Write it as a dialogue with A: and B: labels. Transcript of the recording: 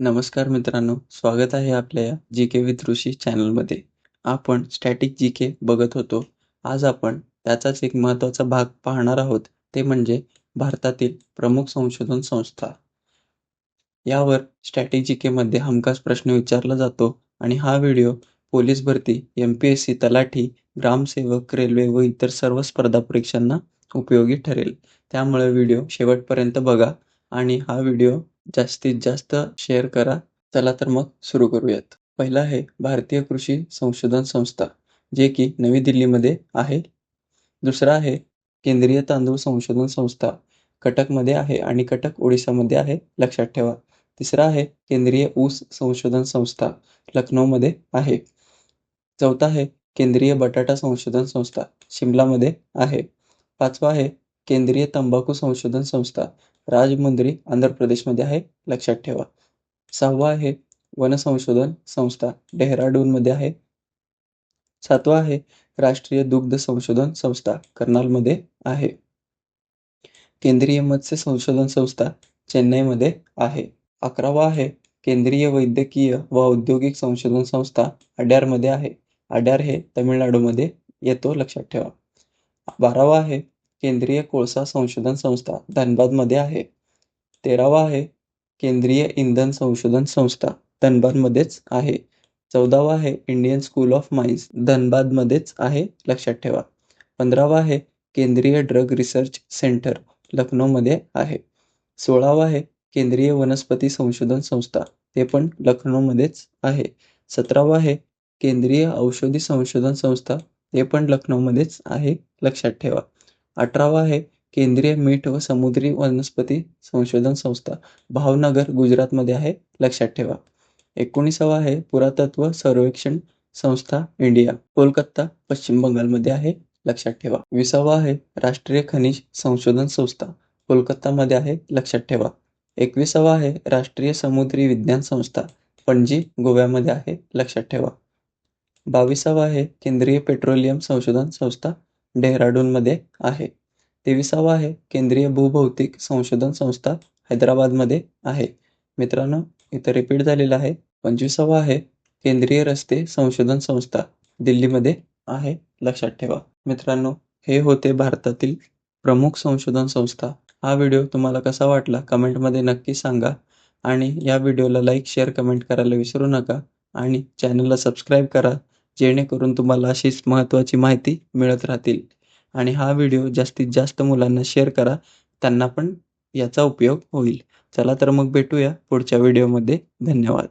A: नमस्कार मित्रांनो, स्वागत आहे आपल्या या जी के विथ ऋषी चॅनलमध्ये. आपण स्टॅटिक जी के बघत होतो. आज आपण त्याचाच एक महत्त्वाचा भाग पाहणार आहोत, ते म्हणजे भारतातील प्रमुख संशोधन संस्था. यावर स्टॅटिक जी केमध्ये हमखास प्रश्न विचारला जातो आणि हा व्हिडिओ पोलीस भरती, एम.पी.एस.सी, तलाठी, ग्रामसेवक, रेल्वे व इतर सर्व स्पर्धा परीक्षांना उपयोगी ठरेल. त्यामुळे व्हिडिओ शेवटपर्यंत बघा आणि हा व्हिडिओ जास्तीत जास्त शेअर करा. चला तर मग सुरू करूयात. पहिला आहे भारतीय कृषी संशोधन संस्था, जे की नवी दिल्लीमध्ये आहे. दुसरा आहे केंद्रीय तांदूळ संशोधन संस्था, कटकमध्ये आहे आणि कटक ओडिसामध्ये आहे, लक्षात ठेवा. तिसरा आहे केंद्रीय ऊस संशोधन संस्था, लखनौमध्ये आहे. चौथा आहे केंद्रीय बटाटा संशोधन संस्था, शिमलामध्ये आहे. पाचवा आहे केंद्रीय तंबाखू संशोधन संस्था, राजमुंद्री, आंध्र प्रदेशमध्ये आहे, लक्षात ठेवा. सहावा आहे वन संशोधन संस्था, डेहराडूनमध्ये आहे. सातवा आहे राष्ट्रीय दुग्ध संशोधन संस्था, कर्नालमध्ये आहे. केंद्रीय मत्स्य संशोधन संस्था, चेन्नईमध्ये आहे. अकरावा आहे केंद्रीय वैद्यकीय व औद्योगिक संशोधन संस्था, अड्यारमध्ये आहे. अड्यार हे तमिळनाडूमध्ये येतो, लक्षात ठेवा. बारावा आहे केंद्रीय कोळसा संशोधन संस्था, धनबादमध्ये आहे. तेरावा आहे केंद्रीय इंधन संशोधन संस्था, धनबादमध्येच आहे. चौदावा आहे इंडियन स्कूल ऑफ माइन्स, धनबादमध्येच आहे, लक्षात ठेवा. पंधरावा आहे केंद्रीय ड्रग रिसर्च सेंटर, लखनौमध्ये आहे. सोळावा आहे केंद्रीय वनस्पती संशोधन संस्था, ते पण लखनौमध्येच आहे. सतरावा आहे केंद्रीय औषधी संशोधन संस्था, ते पण लखनौमध्येच आहे, लक्षात ठेवा. अठरावा आहे केंद्रीय मीठ व समुद्री वनस्पती संशोधन संस्था, भावनगर, गुजरातमध्ये आहे, लक्षात ठेवा. एकोणीसावा आहे पुरातत्व सर्वेक्षण संस्था इंडिया, कोलकाता, पश्चिम बंगालमध्ये आहे, लक्षात ठेवा. विसावा आहे राष्ट्रीय खनिज संशोधन संस्था, कोलकातामध्ये आहे, लक्षात ठेवा. एकविसावा आहे राष्ट्रीय समुद्री विज्ञान संस्था, पणजी, गोव्यामध्ये आहे, लक्षात ठेवा. बावीसावा आहे केंद्रीय पेट्रोलियम संशोधन संस्था, डेहराडूनमध्ये आहे. तेविसावा आहे केंद्रीय भूभौतिक संशोधन संस्था, हैदराबादमध्ये आहे. मित्रांनो, इथं रिपीट झालेलं आहे. पंचवीसावा आहे केंद्रीय रस्ते संशोधन संस्था, दिल्लीमध्ये आहे, लक्षात ठेवा. मित्रांनो, हे होते भारतातील प्रमुख संशोधन संस्था. हा व्हिडिओ तुम्हाला कसा वाटला कमेंटमध्ये नक्की सांगा आणि या व्हिडिओला लाईक, शेअर, कमेंट करायला विसरू नका आणि चॅनलला सबस्क्राईब करा, जेणेकरून तुम्हाला अशीच महत्त्वाची माहिती मिळत राहतील. आणि हा व्हिडिओ जास्तीत जास्त मुलांना शेअर करा, त्यांना पण याचा उपयोग होईल. चला तर मग भेटूया पुढच्या व्हिडिओमध्ये. धन्यवाद.